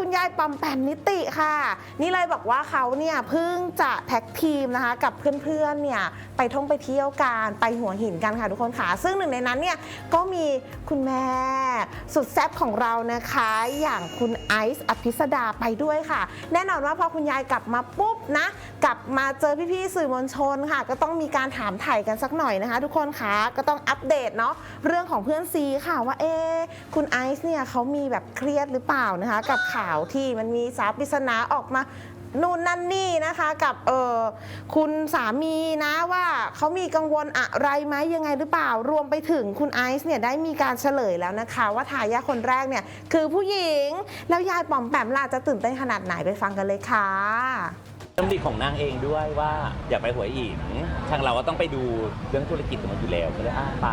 คุณยายปอมแปมนิติค่ะ นี่เลยบอกว่าเขาเนี่ยเพิ่งจะแพ็กทีมนะคะ กับเพื่อนๆเนี่ยไปท่องไปเที่ยวกันไปหัวหินกันค่ะทุกคนค่ะ ซึ่งหนึ่งในนั้นเนี่ยก็มีคุณแม่ สุดแซ่บของเรานะคะ อย่างคุณไอซ์อภิสดาไปด้วยค่ะ แน่นอนว่าพอคุณยายกลับมาปุ๊บนะ กลับมาเจอพี่ๆสื่อมวลชนค่ะ ก็ต้องมีการถามถ่ายกันสักหน่อยนะคะ ทุกคนค่ะก็ต้องอัปเดตเนาะเรื่องของเพื่อนซีค่ะว่าเอ๊คุณไอซ์เนี่ยเขามีแบบเครียดหรือเปล่านะคะ กับข่าวที่มันมีสาวปริศนาออกมา นู่นนั่นนี่นะคะกับเออคุณสามีนะว่าเขามีกังวลอะไรไหมยังไงหรือเปล่ารวมไปถึงคุณไอซ์เนี่ยได้มีการเฉลยแล้วนะคะ ว่าทายาทคนแรกเนี่ยคือผู้หญิงแล้วยายป๋อมแปมล่ะจะตื่นเต้นขนาดไหนไปฟังกันเลยค่ะ ดำริของนางเองด้วยว่าอยากไปหัวหินทางเราก็ต้องไปดูเรื่องธุรกิจของมันอยู่แล้วก็เลยอ้าไป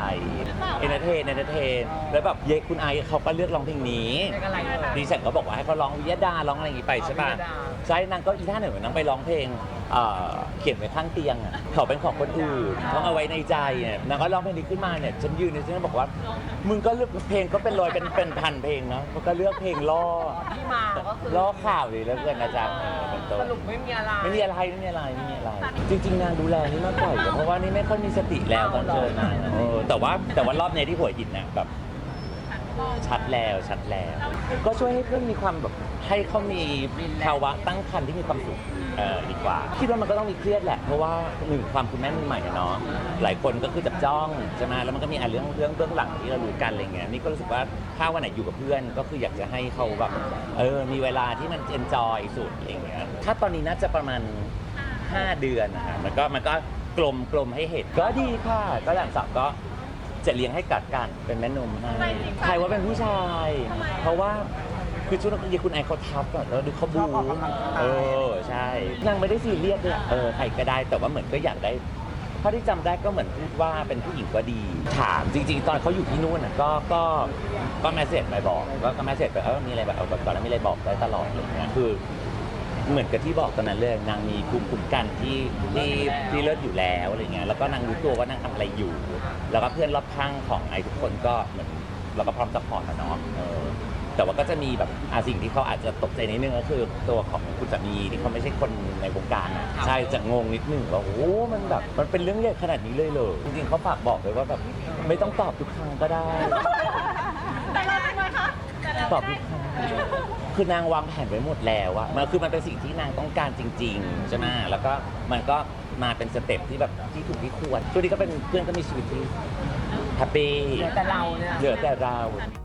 เอนเตอร์เทนเอนเตอร์เทนแล้วแบบเยคุณไอเขาก็เลือกร้องเพลงนี้เพลงอะไรเอ่ยดิฉันก็บอกว่าให้เขาร้องวิยดาร้องอะไรอย่างงี้ไปใช่ป่ะวิยดาใช่นางก็อีท่าหนึ่งนางไปร้องเพลงเอ่อเขียนไว้ข้างเตียงอะเขาเป็นของคนอื่นต้องเอาไว้ในใจเนี่ยนางก็ร้องเพลงนี้ขึ้นมาเนี่ยฉันยืนเนี่ยฉันก็บอกว่า มึงก็เลือกเพลงก็เป็นร้อยเป็นเป็นพันเพลงเนาะมันก็เลือกเพลงล่อที่มาก็คือล่อข่าวดีแล้วเกินนะจ๊ะเออเป็นต้นสรุปไม่มีอะไรไม่มีอะไรไม่มีอะไรไม่มีอะไร จริง ๆ นางดูแลนี่มากกว่าอยู่เพราะว่านี่ไม่ค่อยมีสติแล้วตอนเจอนางอะเออแต่ว่าแต่ว่ารอบเนี้ยที่หัวหินน่ะแบบ ชัดแล้วชัดแล้ว ก็ช่วยให้เพื่อนมีความแบบให้เขามีภาวะตั้งครรภ์ที่มีความสุขเออดีกว่า คิดว่ามันก็ต้องมีเครียดแหละ เพราะว่าหนึ่งความคุณแม่มือใหม่อะเนาะหลายคนก็คือจับจ้องใช่ไหมแล้วมันก็มีอะเรื่องเรื่องเบื้องหลังที่เรารู้กันอะไรเงี้ยนี่ก็รู้สึกว่าถ้าวันไหนอยู่กับเพื่อนก็คืออยากจะให้เขาแบบเออมีเวลาที่มันเอนจอยสุดอะไรเงี้ยถ้าตอนนี้น่าจะประมาณ 5 เดือนนะคะมันก็มันก็กลมกลมให้เห็นก็ดีค่ะ ก็หลังจากก็ จะเลี้ยงให้กัดกันเป็นแม่นมให้ใครว่าเป็นผู้ชาย เพราะว่าคือช่วงนั้นคุณไอเขาทับอะแล้วดูเขาบูชอบออกกำลังกายเออใช่นางไม่ได้ซีเรียสเลยอะเออใครก็ได้แต่ว่าเหมือนก็อยากได้เท่าที่จำได้ก็เหมือนพูดว่าเป็นผู้หญิงก็ดี ถามจริง ๆ ตอนเขาอยู่ที่นู่นน่ะก็ก็ก็แมสเซจไปบอกก็ก็แมสเซจไปเออมีอะไรแบบเออแบบตอนนั้นมีอะไรบอกได้ตลอดอะไรเงี้ยคือ เหมือนกับที่บอกตอนนั้นเลยนางมีภูมิคุ้มกันที่ที่ที่เลิศอยู่แล้วอะไรเงี้ยแล้วก็นางรู้ตัวว่านางทำอะไรอยู่ แล้วก็เพื่อนรอบข้างของไอ้ทุกคนก็เหมือนเราก็พร้อมซัพพอร์ตอะเนาะเออแต่ว่าก็จะมีแบบอะสิ่งที่เขาอาจจะตกใจนิดนึงก็คือตัวของคุณสามีที่เขาไม่ใช่คนในวงการนะใช่จะงงนิดนึงว่าโอ้โหมันแบบมันเป็นเรื่องใหญ่ขนาดนี้เลยเหรอจริงๆเขาฝากบอกเลยว่าแบบไม่ต้องตอบทุกครั้งก็ได้ แต่เราทำไมคะแต่เราตอบได้ทุกครั้งคือนางวางแผนไว้หมดแล้วอะมันคือมันเป็นสิ่งที่นางต้องการจริงๆใช่ไหมแล้วก็มันก็มาเป็นสเต็ปที่แบบที่ถูกที่ควรช่วงนี้ก็เป็นเพื่อนก็มีชีวิตที่แฮปปี้เหลือแต่เราเนี่ย เหลือแต่เรา